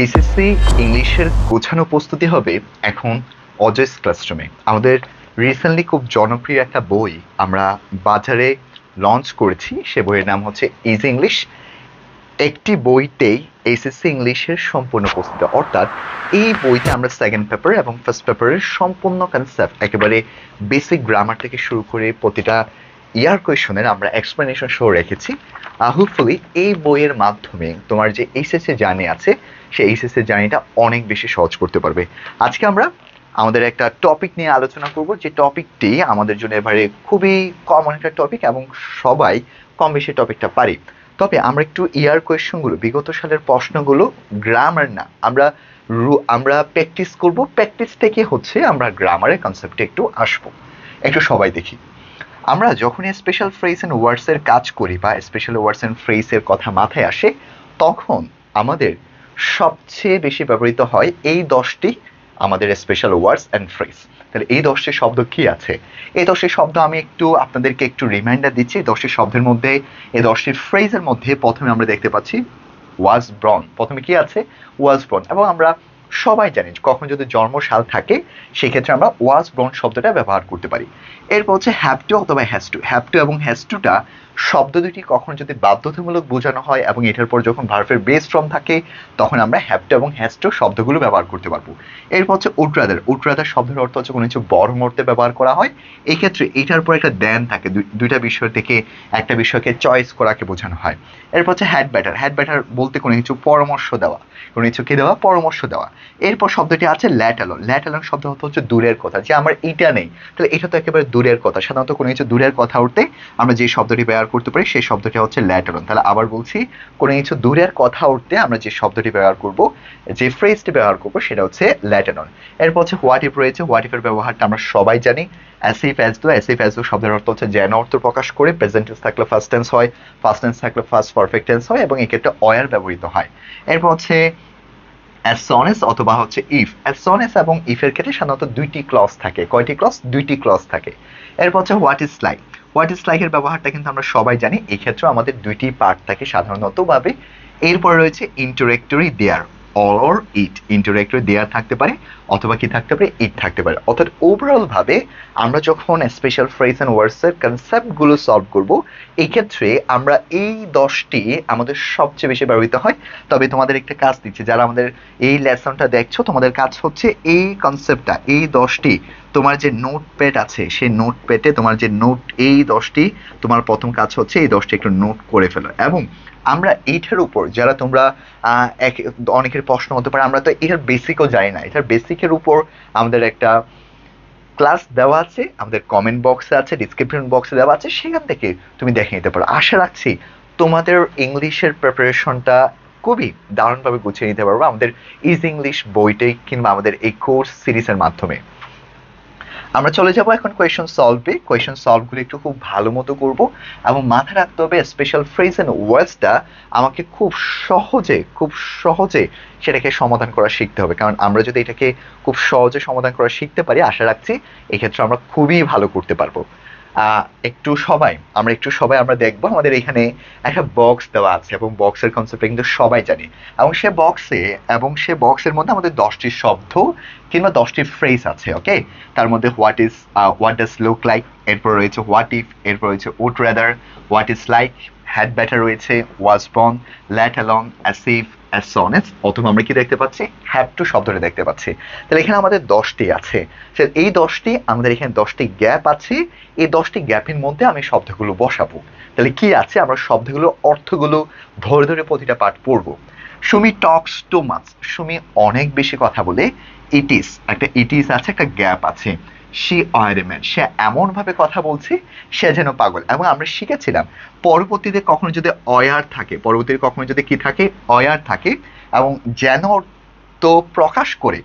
HSC ইংলিশের গোছানো প্রস্তুতি হবে এখন অজয়স ক্লাসরুমে আমাদের রিসেন্টলি খুব জনপ্রিয় একটা বই আমরা বাজারে লঞ্চ করেছি, সে বইয়ের নাম হচ্ছে ইজ ইংলিশ একটি বইতেই এইচএসসি ইংলিশের সম্পূর্ণ প্রস্তুতি, অর্থাৎ এই বইতে আমরা সেকেন্ড পেপার এবং ফার্স্ট পেপারের সম্পূর্ণ কনসেপ্ট একেবারে বেসিক গ্রামার থেকে শুরু করে প্রতিটা ইয়ার কোয়েশনের আমরা এক্সপ্লেনেশন শো রেখেছি। হোপফুলি এই বইয়ের মাধ্যমে তোমার যে এইচএসসি জার্নি আছে, সেই এইচএসসি জার্নিটা অনেক বেশি সহজ করতে পারবে। আজকে আমরা আমাদের একটা টপিক নিয়ে আলোচনা করব। যে টপিকটি আমাদের জন্য এবারে খুবই কমন একটা টপিক এবং সবাই কম বেশি টপিকটা পারি। তবে আমরা একটু ইয়ার কোয়েশনগুলো, বিগত সালের প্রশ্নগুলো গ্রামার না, আমরা রু- আমরা প্র্যাকটিস করব। প্র্যাকটিস থেকে হচ্ছে আমরা গ্রামারের কনসেপ্টে একটু আসব। একটু সবাই দেখি। আমরা যখনই স্পেশাল ফ্রেজ অ্যান্ড ওয়ার্ডসের কাজ করি বা স্পেশাল ওয়ার্ডস অ্যান্ড ফ্রেজের কথা মাথায় আসে, তখন আমাদের সবচেয়ে বেশি ব্যবহৃত হয় এই দশটি আমাদের স্পেশাল ওয়ার্ডস অ্যান্ড ফ্রেজ তাহলে এই দশটি শব্দ কি আছে? এই দশটি শব্দ আমি একটু আপনাদেরকে একটু রিমাইন্ডার দিচ্ছি। দশটি শব্দের মধ্যে, এই দশটি ফ্রেজের মধ্যে প্রথমে আমরা দেখতে পাচ্ছি ওয়াজ ব্রন প্রথমে কি আছে? ওয়াজ ব্রন এবং আমরা সবাই জানি কখন যদি জন্মসাল থাকে, সেক্ষেত্রে আমরা ওয়াজ ব্রন শব্দটা ব্যবহার করতে পারি। এরপর হচ্ছে হ্যাভ টু অথবা হ্যাজ টু হ্যাভ টু এবং হ্যাজ টুটা শব্দ দুটি কখন যদি বাধ্যতামূলক বোঝানো হয় এবং এটার পর যখন ভার্ফের বেস ফর্ম থাকে, তখন আমরা হ্যাভ এবং হ্যাজ টু শব্দগুলো ব্যবহার করতে পারব। এরপর হচ্ছে উট্রাদার উট্রাদার শব্দের অর্থ হচ্ছে কোনো কিছু বড় মুহূর্তে ব্যবহার করা হয়। এই ক্ষেত্রে এটার পর একটা দেন থাকে। দুইটা বিষয় থেকে একটা বিষয়কে চয়েস করাকে বোঝানো হয়। এরপর হচ্ছে হ্যাড ব্যাটার হ্যাড ব্যাটার বলতে কোনো কিছু পরামর্শ দেওয়া, কোনো কিছু কি দেওয়া, পরামর্শ দেওয়া। এরপর শব্দটি আছে ল্যাটালন। ল্যাটালন শব্দ অর্থ হচ্ছে দূরের কথা। যে আমার এটা নেই, তাহলে এটা তো একেবারে দূরের কথা। সাধারণত কোনো কিছু দূরের কথা উঠতে আমরা যে শব্দটি ব্যবহার করতে পারি, সেই শব্দটি হচ্ছে ল্যাটালন তাহলে আবার বলছি, কোনো কিছু দূরের কথা উঠতে আমরা যে শব্দটি ব্যবহার করব, যে ফ্রেজটি ব্যবহার করব, সেটা হচ্ছে ল্যাটালন এরপর হচ্ছে হোয়াট ইফ রয়েছে হোয়াট ইফের ব্যবহারটা আমরা সবাই জানি। অ্যাসিফ অ্যাজ দো অ্যাসিফ অ্যাজ দো শব্দের অর্থ হচ্ছে যেন অর্থ প্রকাশ করে প্রেজেন্ট টেন্স থাকলে ফার্স্ট টেন্স হয় ফার্স্ট টেন্স থাকলে ফার্স্ট পারফেক্ট টেন্স হয়, এবং এক্ষেত্রে অয়ার ব্যবহৃত হয়। এরপর হচ্ছে অ্যাজ সনেস অথবা হচ্ছে ইফ অ্যাজ সনেস এবং ইফের ক্ষেত্রে সাধারণত দুইটি ক্লস থাকে। কয়টি ক্লস দুইটি ক্লস থাকে। এরপর হচ্ছে what is like what is লাইকের ব্যবহারটা কিন্তু আমরা সবাই জানি। এই ক্ষেত্রে আমাদের দুইটি পার্ট থাকে সাধারণত ভাবে এরপর রয়েছে ইন্টারেক্টরি দেয়ার অল অর ইট ইন্টারেক্টরি দেয়ার থাকতে পারে অথবা কি থাকতে পারে ইট থাকতে পারে। অর্থাৎ ওভারঅল ভাবে আমরা যখন স্পেশাল ফ্রেজ অ্যান্ড ওয়ার্ডসের কনসেপ্টগুলো সলভ করব এই ক্ষেত্রে আমরা এই দশটি আমাদের সবচেয়ে বেশি ব্যবহৃত হয়। তবে তোমাদের একটা কাজ দিচ্ছি, যারা আমাদের এই লেসনটা দেখছ, তোমাদের কাজ হচ্ছে এই কনসেপ্টটা এই দশটি তোমার যে নোট প্যাড আছে, সেই নোট প্যাডে তোমার যে নোট এই দশটি, তোমার প্রথম কাজ হচ্ছে এই দশটি একটু নোট করে ফেলো। এবং আমরা এইটার উপর, যারা তোমরা এক- অনেকের প্রশ্ন হতে পারে, আমরা তো এটার বেসিকও জানি না। এটার বেসিকের উপর আমাদের একটা ক্লাস দেওয়া আছে, আমাদের কমেন্ট বক্সে আছে ডিসক্রিপশন বক্সে দেওয়া আছে, সেখান থেকে তুমি দেখে নিতে পারো। আশা রাখছি তোমাদের ইংলিশের প্রিপারেশনটা খুবই দারুণভাবে গুছিয়ে নিতে পারব। আমাদের ইজ ইংলিশ বইটাই কিংবা আমাদের এই কোর্স সিরিজের মাধ্যমে। আমরা চলে যাব এখন কোয়েশন সলভে কোয়েশন সলভগুলো একটু খুব ভালো মতো করব। এবং মাথায় রাখতে হবে স্পেশাল ফ্রেজ এন্ড ওয়ার্ডসটা আমাকে খুব সহজে খুব সহজে সেটাকে সমাধান করা শিখতে হবে। কারণ আমরা যদি এটাকে খুব সহজে সমাধান করা শিখতে পারি, আশা রাখছি এক্ষেত্রে আমরা খুবই ভালো করতে পারব। একটু সবাই, আমরা একটু সবাই, আমরা দেখব আমাদের এখানে একটা বক্স দেওয়া আছে এবং বক্সের কনসেপ্টটা কিন্তু সবাই জানি। এবং সে বক্সে এবং সে বক্সের মধ্যে আমাদের দশটি শব্দ কিংবা দশটি ফ্রেজ আছে ওকে তার মধ্যে what is what does look like এরপর রয়েছে হোয়াট ইফ এরপর রয়েছে would rather what is like had better রয়েছে ওয়াজ বন ল্যাট অ্যালং অ্যাসিভ অ্যাসনেস অথবা আমরা কি দেখতে পাচ্ছি? হ্যাভ টু শব্দটা দেখতে পাচ্ছি। তাহলে এখানে আমাদের দশটি আছে। এই দশটি, আমাদের এখানে দশটি গ্যাপ আছে। এই দশটি গ্যাপের মধ্যে আমি শব্দগুলো বসাবো। তাহলে কি আছে? আমরা শব্দগুলোর অর্থগুলো ধরে ধরে প্রতিটা পাঠ পড়ব। Sumi talks too much Sumi অনেক বেশি কথা বলে। ইট ইস একটা ইট ইস আছে, একটা গ্যাপ আছে। সে আয়রম্যান সে এমন ভাবে কথা বলছে, সে যেন পাগল। এবং আমরা শিখেছিলাম, পরবর্তীতে কখনো যদি অয়ার থাকে, পরবর্তীতে কখনো যদি কি থাকে, অয়ার থাকে, এবং যেন তো প্রকাশ করে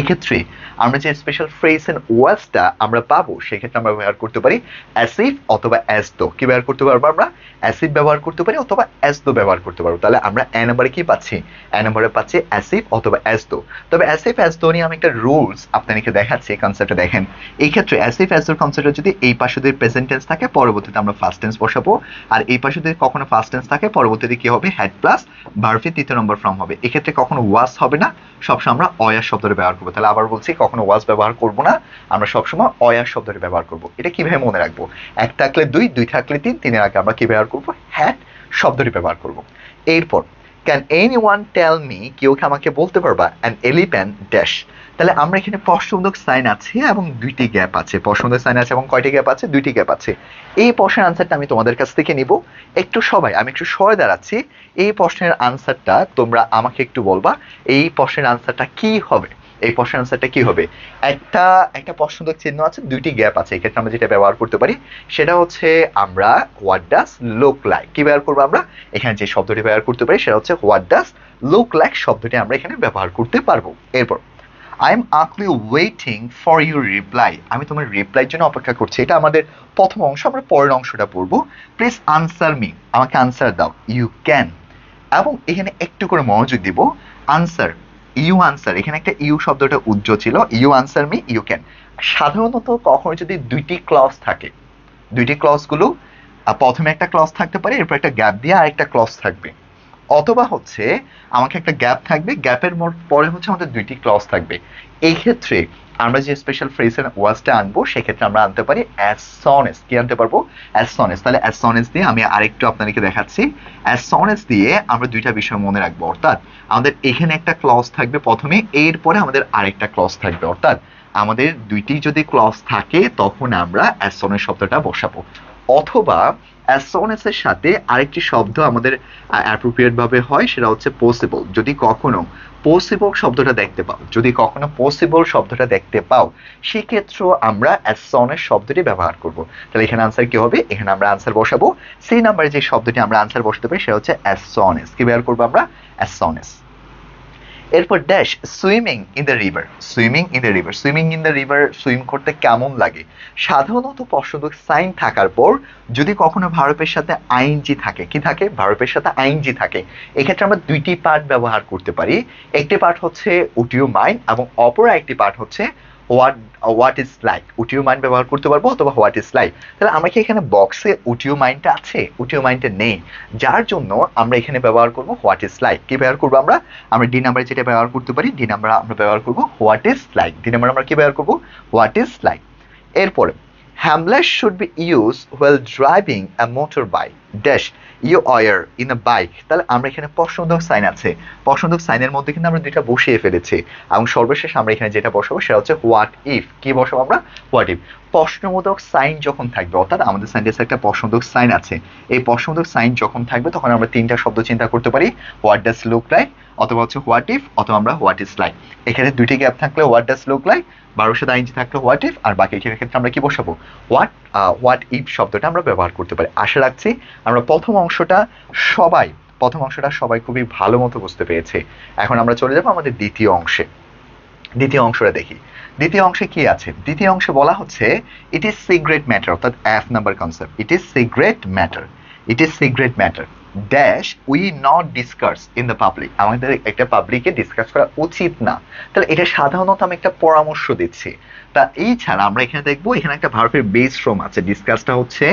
এক্ষেত্রে আমরা যে স্পেশাল ফ্রেজ এন্ড ওয়ার্ডসটা আমরা পাবো, সেক্ষেত্রে আমরা ব্যবহার করতে পারি অ্যাসিভ অথবা অ্যাসদো কি ব্যবহার করতে পারব আমরা? অ্যাসিভ ব্যবহার করতে পারি অথবা অ্যাসদো ব্যবহার করতে পারব। তাহলে আমরা এ নাম্বারে কি পাচ্ছি? এ নাম্বারে পাচ্ছি অ্যাসিভ অথবা অ্যাসদো তবে অ্যাসিভ অ্যাসদো নিয়ে আমি একটা রুলস আপনাদেরকে দেখাচ্ছি, এই কনসেপ্টটা দেখেন। এই ক্ষেত্রে অ্যাসিভ অ্যাসদোর কনসেপ্টটা যদি এই পাশে যদি প্রেজেন্ট টেন্স থাকে, পরবর্তীতে আমরা ফার্স্ট টেন্স বসাবো। আর এই পাশে যদি কখনো ফার্স্ট টেন্স থাকে, পরবর্তীতে কি হবে? হেড প্লাস ভার্ফি তৃতীয় নম্বর ফর্ম হবে। এক্ষেত্রে কখনো ওয়াস হবে না, সবসময় আমরা অয়া শব্দটা ব্যবহার করব। তাহলে আবার বলছি, কখনো ওয়াজ ব্যবহার করব না, আমরা সবসময় অয়া শব্দটা ব্যবহার করব। এটা কীভাবে মনে রাখব? এক থাকলে দুই দুই থাকলে তিন, তিনের আগে আমরা কি ব্যবহার করব? হ্যাট শব্দটি ব্যবহার করব। এরপর can anyone tell me কেউ কি আমাকে বলতে পারবা? অ্যান এলিপ্যান ড্যাশ তাহলে আমরা এখানে প্রশ্নবোধক সাইন আছে এবং দুইটি গ্যাপ আছে। প্রশ্নবোধক সাইন আছে এবং কয়টি গ্যাপ আছে? দুইটি গ্যাপ আছে। এই প্রশ্নের আনসারটা আমি তোমাদের কাছ থেকে নিব। একটু সবাই, আমি একটু সরে দাঁড়াচ্ছি। এই প্রশ্নের আনসারটা তোমরা আমাকে একটু বলবা। এই প্রশ্নের আনসারটা কি হবে? এই প্রশ্নের আনসারটা কি হবে? একটা একটা প্রশ্নবোধক চিহ্ন আছে, দুইটি গ্যাপ আছে এক্ষেত্রে আমরা যেটা ব্যবহার করতে পারি, সেটা হচ্ছে আমরা হোয়াট ডাস লুক লাইক কি ব্যবহার করব আমরা? এখানে যে শব্দটি ব্যবহার করতে পারি, সেটা হচ্ছে হোয়াট ডাস লুক লাইক শব্দটি আমরা এখানে ব্যবহার করতে পারব। এরপর I am eagerly waiting for your reply আমি তোমার রিপ্লাইয়ের জন্য অপেক্ষা করছি। এটা আমাদের প্রথম অংশ, আমরা পরের অংশটা পড়ব। প্লিজ আনসার মি আমাকে আনসার দাও। ইউ ক্যান এবং এখানে একটু করে মনোযোগ দিব। আনসার ইউ আনসার এখানে একটা ইউ শব্দটা উজ্জ্ব ছিল you answer me you can সাধারণত কখনো যদি দুইটি ক্লস থাকে, দুইটি ক্লসগুলো প্রথমে একটা ক্লস থাকতে পারে, এরপর একটা গ্যাপ দিয়ে আরেকটা ক্লস থাকবে। অথবা হচ্ছে আমাকে একটা গ্যাপ থাকবে গ্যাপের পরে হচ্ছে আমাদের দুইটি ক্লজ থাকবে। এই ক্ষেত্রে আমরা যে স্পেশাল ফ্রেজের ওয়ার্ডসটা আনব, সেক্ষেত্রে আমরা আনতে পারি অ্যাজ সনেস কি আনতে পারব? অ্যাজ সনেস তাহলে অ্যাজ সনেস দিয়ে আমি আরেকটু আপনাদেরকে দেখাচ্ছি। অ্যাজ সনেস দিয়ে আমরা দুইটা বিষয় মনে রাখব, অর্থাৎ আমাদের এখানে একটা ক্লজ থাকবে প্রথমে, এরপরে আমাদের আরেকটা ক্লজ থাকবে, অর্থাৎ আমাদের দুইটি যদি ক্লজ থাকে, তখন আমরা অ্যাজ সনেস শব্দটা বসাবো। অথবা অ্যাসোনেস এর সাথে আরেকটি শব্দ আমাদের অ্যাপ্রোপ্রিয়েট ভাবে হয়, সেটা হচ্ছে পসিবল যদি কখনো পসিবল শব্দটা দেখতে পাও, যদি কখনো পসিবল শব্দটা দেখতে পাও সেক্ষেত্রে আমরা অ্যাসনের শব্দটি ব্যবহার করব। তাহলে এখানে আনসার কি হবে? এখানে আমরা আনসার বসাবো। সেই নাম্বারে যে শব্দটি আমরা আনসার বসাতে পারি, সেটা হচ্ছে অ্যাসনেস। কি ব্যবহার করব আমরা? অ্যাসনেস। এরপর dash swimming in the river swimming in the river swimming in the river swim করতে কেমন লাগে? সাধারণত প্রশ্নবোধক সাইন থাকার পর যদি কখনো ভারতের সাথে আইনজি থাকে, কি থাকে? ভারতের সাথে আইনজি থাকে। এক্ষেত্রে আমরা দুইটি পার্ট ব্যবহার করতে পারি। একটি পার্ট হচ্ছে উটিও মাইন এবং অপর একটি পার্ট হচ্ছে what what is like would you mind ব্যবহার করতে পারব অথবা হোয়াট ইজ লাইক তাহলে আমরা কি এখানে বক্সে উটিও মাইন্ডটা আছে? উটিও মাইন্ডটা নেই। যার জন্য আমরা এখানে ব্যবহার করব হোয়াট ইজ লাইক কি ব্যবহার করব আমরা? আমরা ডি নাম্বারে যেটা ব্যবহার করতে পারি ডি নাম্বার আমরা ব্যবহার করব what is like D number আমরা কি ব্যবহার করব? হোয়াট ইজ লাইক এরপরে helmets should be use while driving a motor bike dash you are in a bike তাহলে আমরা এখানে প্রশ্নবোধক সাইন আছে। প্রশ্নবোধক সাইনের মধ্যে কিন্তু আমরা দুইটা বসিয়ে ফেলেছি। এবং সর্বশেষ আমরা এখানে যেটা বসাবো সেটা হচ্ছে হোয়াট ইফ কি বসাবো আমরা? হোয়াট ইফ প্রশ্নবোধক সাইন যখন থাকবে, অর্থাৎ আমাদের সেন্টেন্সে একটা প্রশ্নবোধক সাইন আছে। এই প্রশ্নবোধক সাইন যখন থাকবে, তখন আমরা তিনটা শব্দ চিন্তা করতে পারি। হোয়াট ডাস লুক লাইক অথবা হচ্ছে হোয়াট ইফ অথবা আমরা হোয়াট ইজ লাইক এখানে দুইটি গ্যাপ থাকলে হোয়াট ডাস লুক লাইক সাথে আইনজি থাকলে হোয়াট ইফ আর বাকি ক্ষেত্রে আমরা কি বসাবো? হোয়াট হোয়াট ইফ শব্দটা আমরা ব্যবহার করতে পারি। আশা রাখছি আমরা প্রথম অংশটা সবাই, প্রথম অংশটা সবাই খুবই ভালো মতো বুঝতে পেরেছে। এখন আমরা চলে যাব আমাদের দ্বিতীয় অংশে। দ্বিতীয় অংশটা দেখি। দ্বিতীয় অংশে কি আছে? দ্বিতীয় অংশে বলা হচ্ছে ইট ইজ সিগ্রেট ম্যাটার অর্থাৎ F number concept it is secret matter it is secret matter dash we not discuss in the public আমাদের একটা পাবলিকে ডিসকাস করা উচিত না। তাহলে এটা সাধারণত আমি একটা পরামর্শ দিচ্ছি। তা এই ছাড়া আমরা এখানে দেখব, এখানে একটা ভার্ফের বেস ফ্রম আছে। ডিসকাসটা হচ্ছে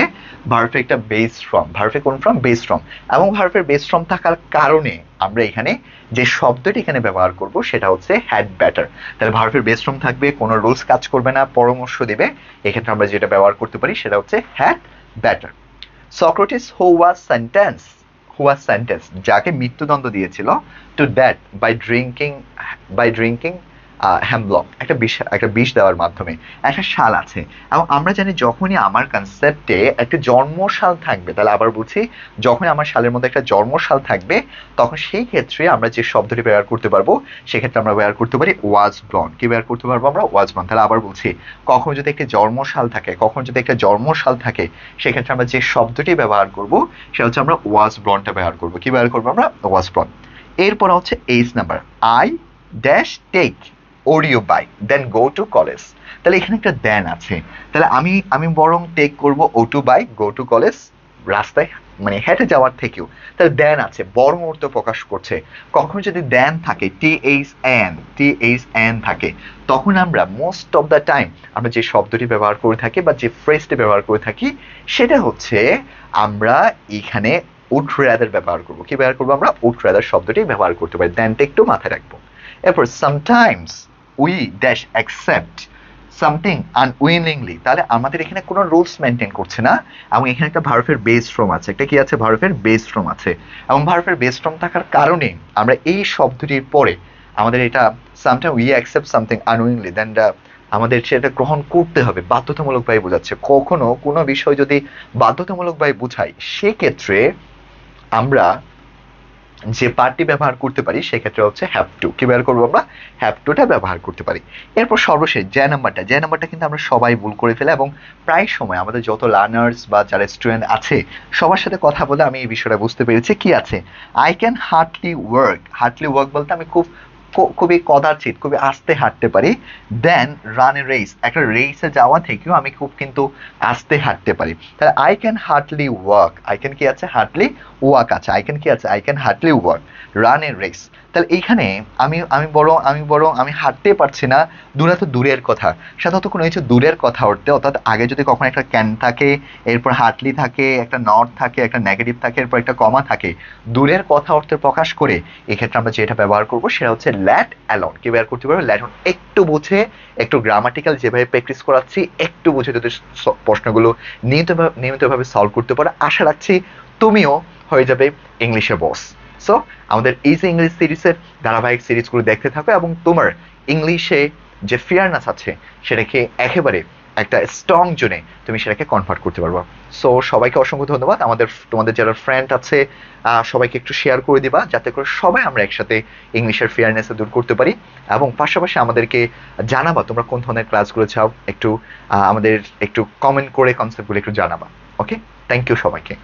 ভার্ফের একটা বেস ফ্রম ভার্ফে কোন ফ্রম বেস ফ্রম এবং ভার্ফের বেস ফ্রম থাকার কারণে আমরা এখানে যে শব্দটি এখানে ব্যবহার করব, সেটা হচ্ছে হ্যাড ব্যাটার তাহলে ভার্ফের বেস ফ্রম থাকবে, কোনো রুলস কাজ করবে না, পরামর্শ দিবে। এক্ষেত্রে আমরা যেটা ব্যবহার করতে পারি, সেটা হচ্ছে had better Socrates who was sentence who sentence যাকে মৃত্যুদণ্ড দিয়েছিল to that by drinking by drinking hemlock একটা বিষ একটা বিষ দেওয়ার মাধ্যমে। একটা সাল আছে। এবং আমরা জানি যখনই আমার কনসেপ্টে একটা জন্মসাল থাকবে, তাহলে আবার বলছি যখনই আমার সালের মধ্যে একটা জন্মসাল থাকবে, তখন সেই ক্ষেত্রে আমরা যে শব্দটি ব্যবহার করতে পারব, সেক্ষেত্রে আমরা ব্যবহার করতে পারি ওয়াজ ব্লন কি ব্যবহার করতে পারব আমরা? ওয়াজ ব্লন তাহলে আবার বলছি কখন যদি একটা জন্মশাল থাকে, কখন যদি একটা জন্মশাল থাকে, সেক্ষেত্রে আমরা যে শব্দটি ব্যবহার করব, সেটা হচ্ছে আমরা ওয়াজ ব্লনটা ব্যবহার করব। কি ব্যবহার করব আমরা? ওয়াজ ব্লন এরপর হচ্ছে H number I dash take or you buy then go to college. তাহলে এখানে একটা দেন আছে। তাহলে আমি আমি বরং টেক করব ও to buy go to college রাস্তায় মানে হেঁটে যাওয়ার থেকেও। তাহলে দেন আছে, বড় অর্থ প্রকাশ করছে। কখন যদি দেন থাকে T H N T H N থাকে, তখন আমরা মোস্ট অফ দ্য টাইম আমরা যে শব্দটি ব্যবহার করে থাকি বা যে ফ্রেজটি ব্যবহার করে থাকি, সেটা হচ্ছে আমরা এখানে উড ব্যবহার করব। কি ব্যবহার করব আমরা? উড শব্দটি ব্যবহার করতে পারি। দেনটা একটু মাথায় রাখব। এরপর sometimes we dash accept something unwillingly তাহলে আমাদের এখানে কোনো রুলস মেনটেন করছে না। এবং এখানে একটা ভারফের বেস ফ্রম আছে। একটা কি আছে? ভারফের বেস ফ্রম আছে। এবং ভারফের বেস ফ্রম থাকার কারণে আমরা এই শব্দটির পরে আমাদের এটা সামটাইম উই অ্যাকসেপ্ট সামথিং আনউইংলি দেন আমাদের সেটা গ্রহণ করতে হবে। বাধ্যতামূলকভাবে বোঝাচ্ছে। কখনো কোনো বিষয় যদি বাধ্যতামূলকভাবে বোঝাই, সেক্ষেত্রে আমরা যে পার্টটি ব্যবহার করতে পারি, সেক্ষেত্রে হচ্ছে হ্যাভ টু কি ব্যবহার করব আমরা? হ্যাভ টুটা ব্যবহার করতে পারি। এরপর সর্বশেষ, যে নাম্বারটা জ্যা নাম্বারটা কিন্তু আমরা সবাই ভুল করে ফেলে এবং প্রায় সময় আমাদের যত লার্নার্স বা যারা স্টুডেন্ট আছে, সবার সাথে কথা বলে আমি এই বিষয়টা বুঝতে পেরেছি কি আছে। I can hardly work hardly work বলতে আমি খুব খুবই কদাচিৎ, খুবই আস্তে হাঁটতে পারি। দেন রান এ রেস একটা রেসে যাওয়া থেকেও আমি খুব কিন্তু আস্তে হাঁটতে পারি। তাহলে I can hardly work I can কি আছে? হার্ডলি ওয়াক আছে। আই ক্যান কি আছে? I can hardly work run a race তাহলে এইখানে আমি আমি বরং আমি বরং, আমি হাঁটতে পারছি না। দূরে তো দূরের কথা। সাধারণত কোনো কিছু দূরের কথা উঠতে অর্থাৎ আগে যদি কখনো একটা ক্যান থাকে, এরপর হাটলি থাকে, একটা নট থাকে, একটা নেগেটিভ থাকে, এরপর একটা কমা থাকে, দূরের কথা অর্থে প্রকাশ করে এক্ষেত্রে আমরা যেটা ব্যবহার করব সেটা হচ্ছে ল্যাট অ্যালন কি ব্যবহার করতে পারব? ল্যাট একটু বুঝে, একটু গ্রামাটিক্যাল যেভাবে প্র্যাকটিস করাচ্ছি, একটু বুঝে যদি প্রশ্নগুলো নিয়মিতভাবে নিয়মিতভাবে সলভ করতে পারো, আশা রাখছি তুমিও হয়ে যাবে ইংলিশে বস সো আমাদের ইজি ইংলিশ সিরিজের ধারাবাহিক সিরিজগুলো দেখতে থাকো এবং তোমার ইংলিশে যে ফিয়ারনেস আছে, সেটাকে একেবারে একটা স্ট্রং জোনে তুমি সেটাকে কনভার্ট করতে পারব। সো সবাইকে অসংখ্য ধন্যবাদ। আমাদের, তোমাদের যারা ফ্রেন্ড আছে সবাইকে একটু শেয়ার করে দিবা, যাতে করে সবাই আমরা একসাথে ইংলিশের ফিয়ারনেস দূর করতে পারি এবং পাশাপাশি আমাদেরকে জানাবা, তোমরা কোন ধরনের ক্লাসগুলো চাও, একটু আমাদের একটু কমেন্ট করে কনসেপ্টগুলো একটু জানাবা। ওকে থ্যাংক ইউ সবাইকে।